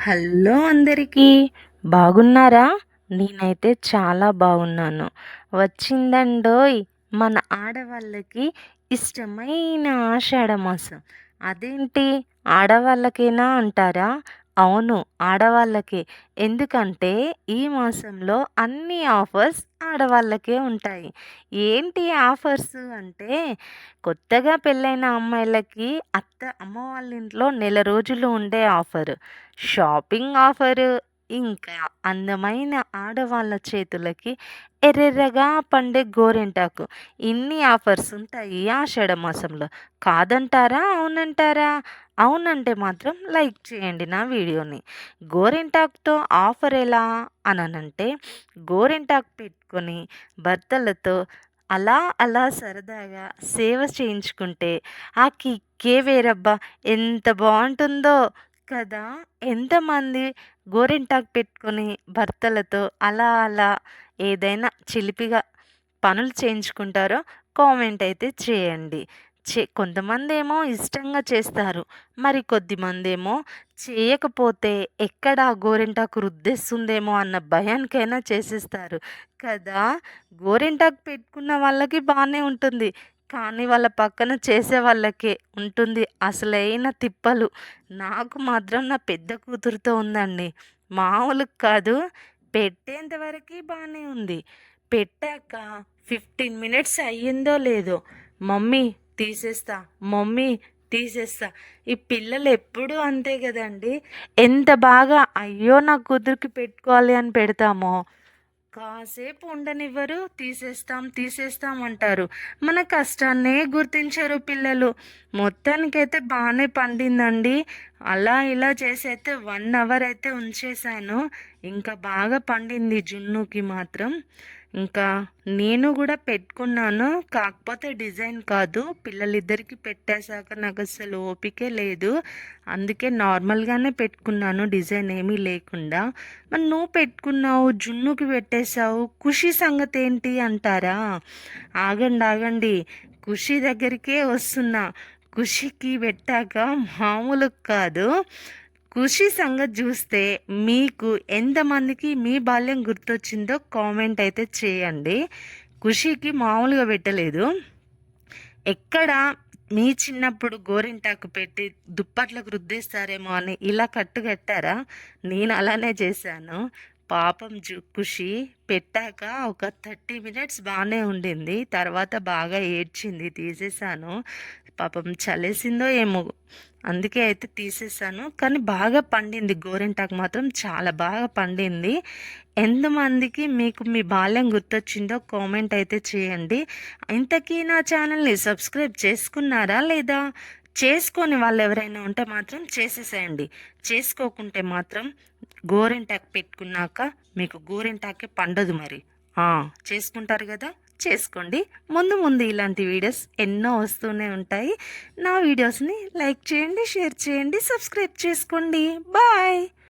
Hello అందరికీ. బాగున్నారా? నేనైతే చాలా బాగున్నాను. వచ్చిందండోయ్ మన ఆడవాళ్ళకి ఇష్టమైన ఆషాఢ మాసం అదేంటి? ఆడవాళ్ళకేనా అంటారా? అవును. ఆడవాళ్ళకే. ఎందుకంటే ఈ మాసంలో అన్ని ఆఫర్స్ ఆడవాళ్ళకే ఉంటాయి. ఏంటి ఆఫర్స్ అంటే కొత్తగా పెళ్ళైన అమ్మాయిలకి అత్త అమ్మ వాళ్ళ ఇంట్లో నెల రోజులు ఉండే ఆఫర్. షాపింగ్ ఆఫరు ఇంకా అందమైన ఆడవాళ్ళ చేతులకి ఎర్రెర్రగా పండే గోరింటాకు. ఇన్ని ఆఫర్స్ ఉంటాయి ఆషాఢ మాసంలో కాదంటారా? అవునంటారా? అవునంటే మాత్రం లైక్ చేయండి నా వీడియోని. గోరింటాకుతో ఆఫర్ ఎలా అననంటే గోరింటాకు పెట్టుకొని భర్తలతో అలా అలా సరదాగా సేవ చేయించుకుంటే ఆ కిక్కే వేరబ్బా ఎంత బాగుంటుందో! కదా! ఎంతమంది గోరింటాకు పెట్టుకొని భర్తలతో అలా అలా ఏదైనా చిలిపిగా పనులు చేయించుకుంటారో కామెంట్ అయితే చేయండి. చే కొంతమంది ఏమో ఇష్టంగా చేస్తారు. మరి కొద్దిమంది ఏమో చేయకపోతే ఎక్కడ గోరింటాకు రుద్దేస్తుందేమో అన్న భయానికైనా చేసేస్తారు. కదా! గోరింటాకు పెట్టుకున్న వాళ్ళకి బాగానే ఉంటుంది. కానీ వాళ్ళ పక్కన చేసే వాళ్ళకే ఉంటుంది. అసలైన తిప్పలు. నాకు మాత్రం నా పెద్ద కూతురుతో ఉందండి. మామూలు కాదు. పెట్టేంత వరకు బాగానే ఉంది. పెట్టాక ఫిఫ్టీన్ మినిట్స్ అయ్యిందో లేదో మమ్మీ తీసేస్తా మమ్మీ తీసేస్తా. ఈ పిల్లలు ఎప్పుడూ అంతే కదండి. ఎంత బాగా అయ్యో నా కూతురికి పెట్టుకోవాలి అని పెడతామో. కాసేపు ఉండనివ్వరు తీసేస్తాం తీసేస్తాం అంటారు. మన కష్టాన్నే గుర్తించరు పిల్లలు. మొత్తానికైతే బాగానే పండిందండి. అలా ఇలా చేసి అయితే వన్ అవర్ అయితే ఉంచేసాను ఇంకా బాగా పండింది జున్నుకి మాత్రం. ఇంకా నేను కూడా పెట్టుకున్నాను కాకపోతే డిజైన్ కాదు. పిల్లలిద్దరికి పెట్టేశాక నాకు అసలు ఓపికే లేదు. అందుకే నార్మల్గానే పెట్టుకున్నాను డిజైన్ ఏమీ లేకుండా. మరి నువ్వు పెట్టుకున్నావు జున్నుకి పెట్టేశావు ఖుషి సంగతి ఏంటి అంటారా? ఆగండి ఆగండి. ఖుషి దగ్గరికే వస్తున్నా. ఖుషికి పెట్టాక మామూలు కాదు. ఖుషి సంగతి చూస్తే మీకు ఎంతమందికి మీ బాల్యం గుర్తొచ్చిందో కామెంట్ అయితే చేయండి. ఖుషికి మామూలుగా పెట్టలేదు. ఎక్కడ మీ చిన్నప్పుడు గోరింటాకు పెట్టి దుప్పట్లకు రుద్దేస్తారేమో అని ఇలా కట్టు కట్టారా? నేను అలానే చేశాను. పాపం జు ఖుషి పెట్టాక ఒక థర్టీ మినిట్స్ బాగానే ఉండింది. తర్వాత బాగా ఏడ్చింది. తీసేసాను. పాపం చలేసిందో ఏమో. అందుకే అయితే తీసేసాను. కానీ బాగా పండింది. గోరింటాకు మాత్రం చాలా బాగా పండింది. ఎంతమందికి మీకు మీ బాల్యం గుర్తొచ్చిందో కామెంట్ అయితే చేయండి. ఇంతకీ నా ఛానల్ని సబ్స్క్రైబ్ చేసుకున్నారా లేదా? చేసుకొని వాళ్ళు ఎవరైనా ఉంటే మాత్రం చేసేసేయండి. చేసుకోకుంటే మాత్రం గోరింటాకు పెట్టుకున్నాక మీకు గోరింటాకే పండదు మరి. చేసుకుంటారు కదా? చేసుకోండి. ముందు ముందు ఇలాంటి వీడియోస్ ఎన్నో వస్తూనే ఉంటాయి. నా వీడియోస్ని లైక్ చేయండి షేర్ చేయండి సబ్స్క్రైబ్ చేసుకోండి. బాయ్!